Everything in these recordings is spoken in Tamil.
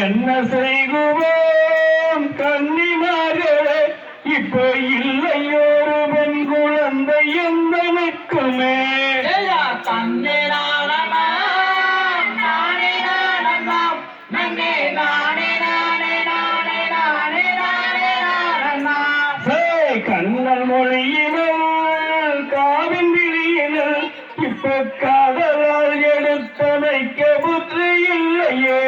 என்ன செய்குவோம் கன்னிமார்களே இப்போ இல்லையோரு பெண் குழந்தை எந்தனுக்குமே தன்னை கண்ணன் மொழியினால் காவின் விழியினால் இப்ப காதலால் எடுத்தமைக்க புத்தி இல்லையே.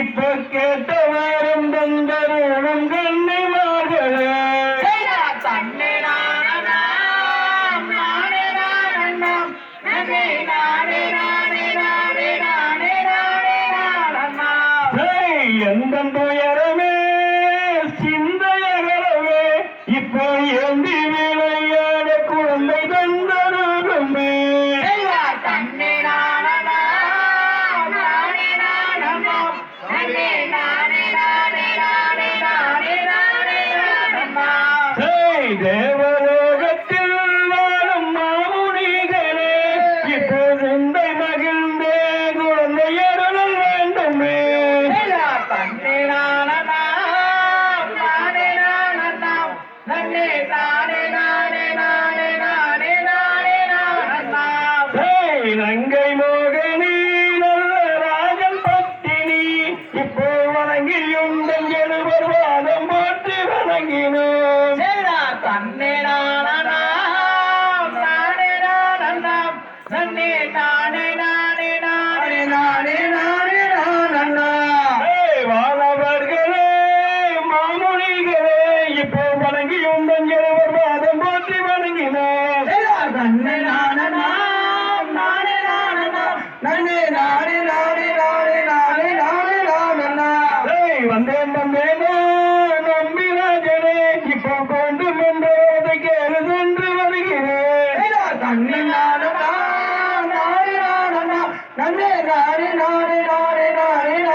இப்ப கேட்ட வாரம் தந்தருளும் கண்ணிமார்களே எந்த துயரமே சிந்தையகலவே இப்போ எந்த தேவலோகத்தில் வாழும் மாமுனிகளே இப்போதுந்த மகிழ்ந்தே குழந்தையருள் வேண்டுமே. தன்னே தானே நானே நானே நானே நானே நானே நங்கை மோகனி நல்ல ராஜன் பத்தினி இப்போ வணங்கியும் தங்கெழுவர் வாதம் போட்டு வணங்கினோம் Amen. နဲ့နာရီနာရီနာရီနာရီ